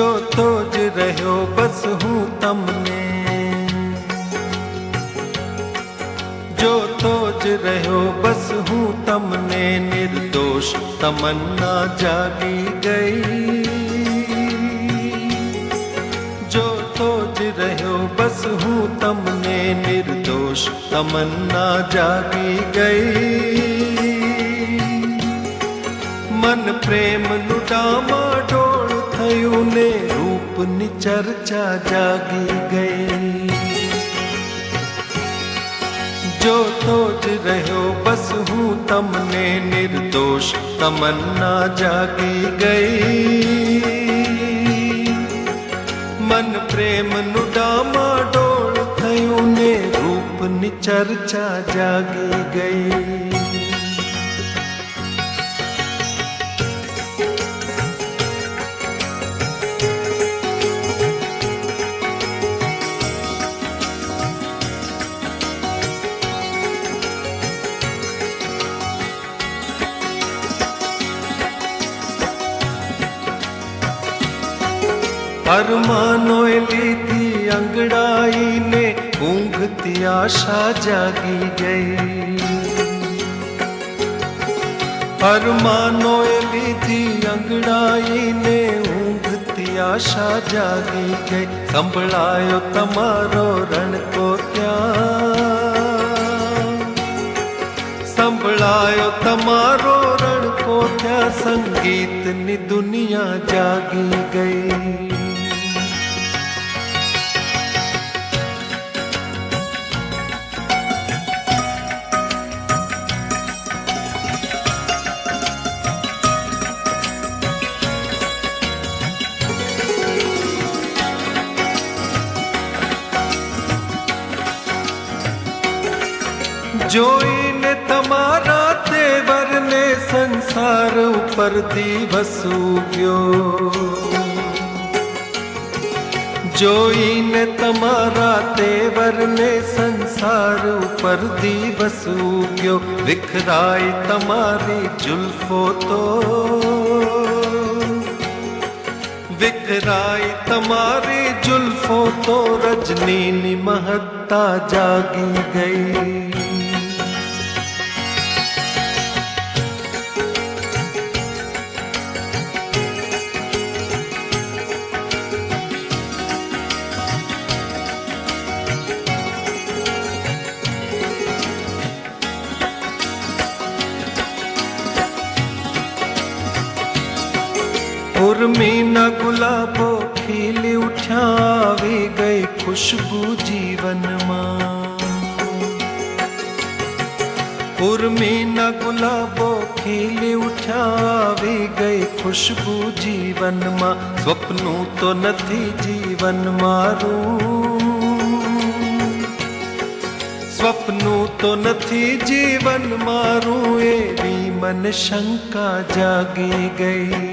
जो तोज रहो बस हूँ तमने जो तोज रहो बस हूँ तमने निर्दोष तमन्ना जागी गई जो तोज रहो बस हूँ तमने निर्दोष तमन्ना जागी गई मन प्रेम नुटामा डो आयु ने रूप निचर्चा जागी गई जो तोज रहो बस हूँ तमने निर्दोष, तमन्ना जागी गई। मन प्रेम नुडामा डोल थयूं ने रूप निचर्चा जागी गई। અરમાનોએ લીધી અંગડાઈને ઊંઘતી આશા જાગી ગઈ અરમાનોએ લીધી અંગડાઈને ઊંઘતી આશા જાગી ગઈ સંભળાયો તમારો રણકો ત્યાં સંભળાયો તમારો રણકો ત્યાં સંગીતની દુનિયા જાગી ગઈ જોઈને તમારા તેવરને સંસાર ઉપર દિવસ ઉગ્યો જોઈને તમારા તેવરને સંસાર ઉપર દિવસ ઉગ્યો વિખરાય તમારી જુલ્ફો તો વિખરાય તમારી જુલ્ફો તો રજનીની મહત્તા જાગી ગઈ ગઈ ખુશ્બુ જીવનમાં ઉર્મીના ગુલાબો ખીલી ઉઠ્યા આવી ગઈ ખુશ્બુ જીવનમાં સ્વપ્નું તો નથી જીવન મારું સ્વપ્નું તો નથી જીવન મારું એવી મન શંકા જાગી ગઈ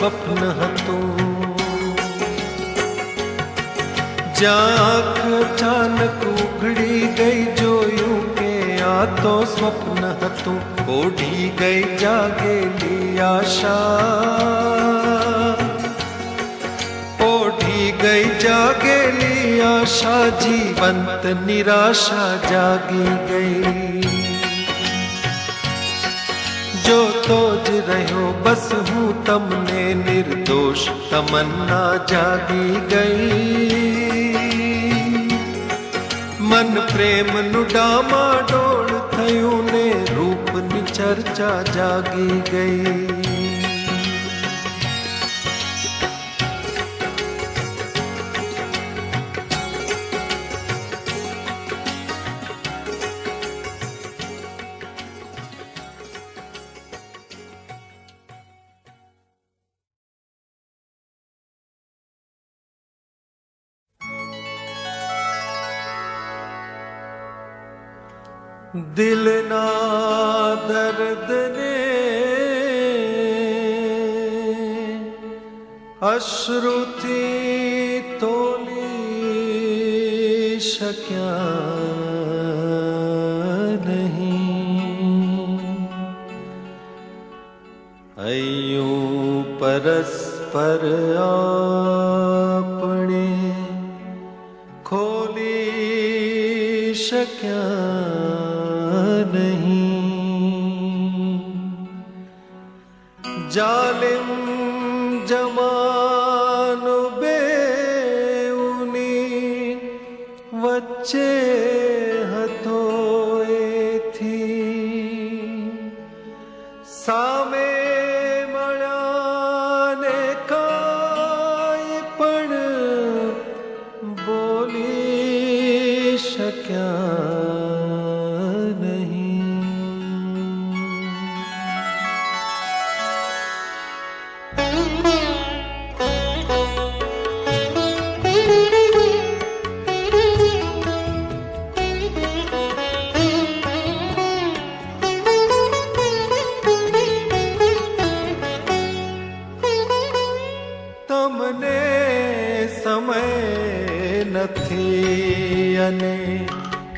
સ્વપ્ન હતું જાખ અચાનક ઉગડી ગઈ જોયું કે આ તો સ્વપ્ન હતું ઓઢી ગઈ જાગેલી આશા ઓઢી ગઈ જાગેલી આશા જીવંત નિરાશા જાગી ગઈ जो तोज रहो बस हूँ तमने निर्दोष। तमन्ना जागी गई। मन प्रेम नुडामा डोल, थयूं ने रूप नि चर्चा जागी गई। दिल ना दर्द ने अश्रुति तो शक्या नहीं? अयो परस्पर आपने खोली शक्या બેઉની વચ્ચે હતો એથી સામે મળ્યાને કાંઈ પણ બોલી શક્યા નથી અને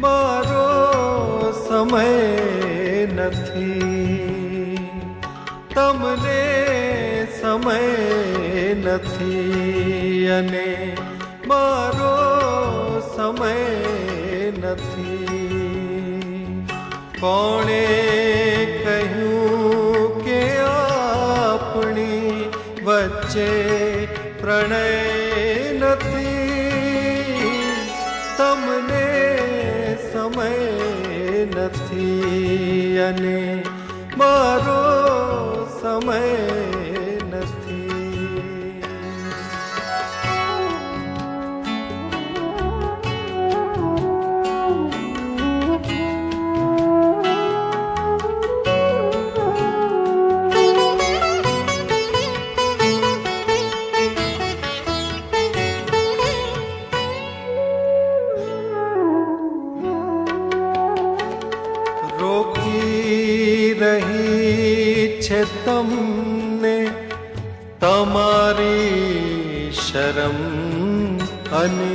મારો સમય નથી તમને સમય નથી અને મારો સમય નથી કોણે કહ્યું કે આપણી વચ્ચે પ્રણય નથી અને મારો સમય તમને તમારી શરમ અને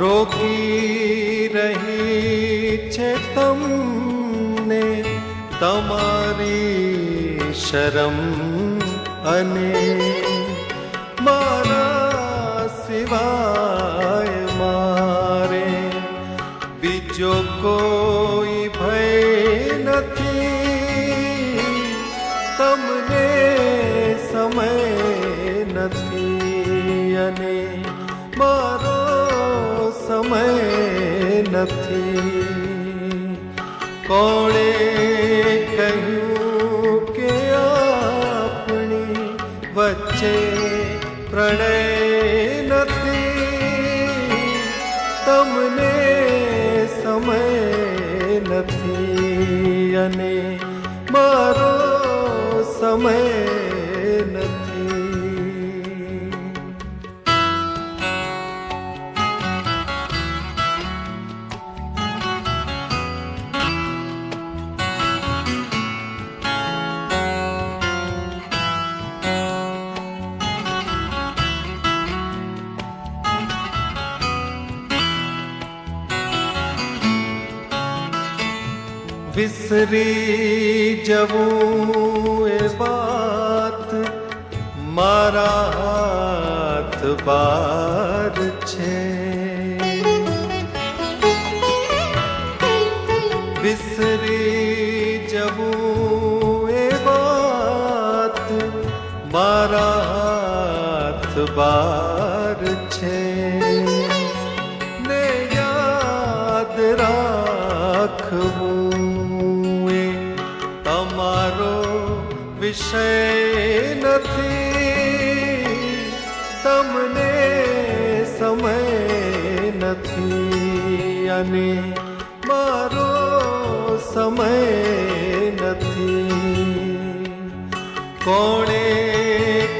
રોકી રહી છે તમને તમારી શરમ અને મારા સિવાય મારે બીજો કોઈ સમય નથી. કોણે કહ્યું કે આપણી વચ્ચે પ્રણય નથી. તમને સમય નથી અને મારો સમય વિસરી જવું એ વાત મારા હાથ બાર છે મારો વિષય નથી. તમને સમય નથી અને મારો સમય નથી. કોણે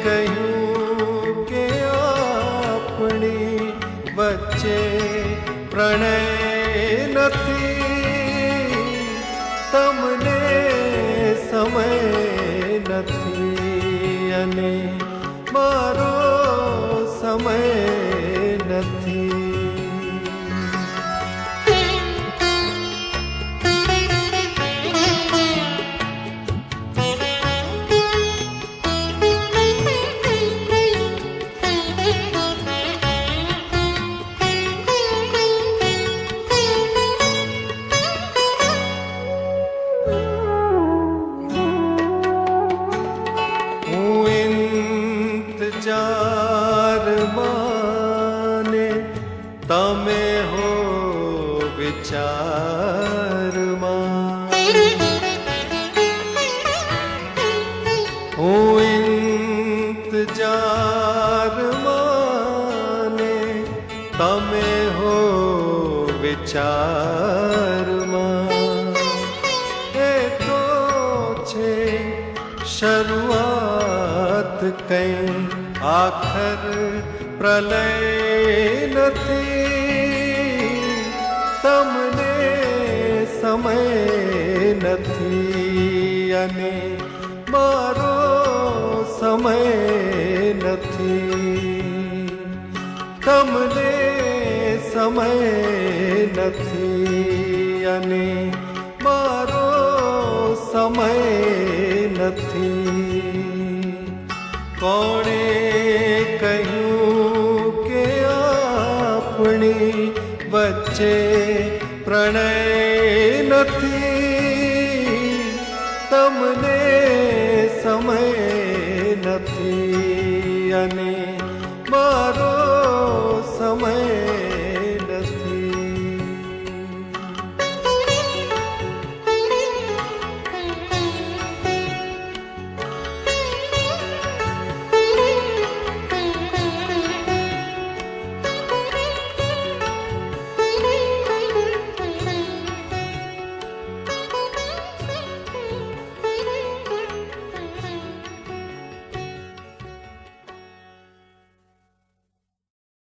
કહ્યું કે આપણી વચ્ચે પ્રણય નથી? તમને કઈ આખર પ્રલય નથી તમને સમય નથી અને મારો સમય નથી તમને સમય નથી અને કોણે કહ્યું કે આપણી વચ્ચે પ્રણય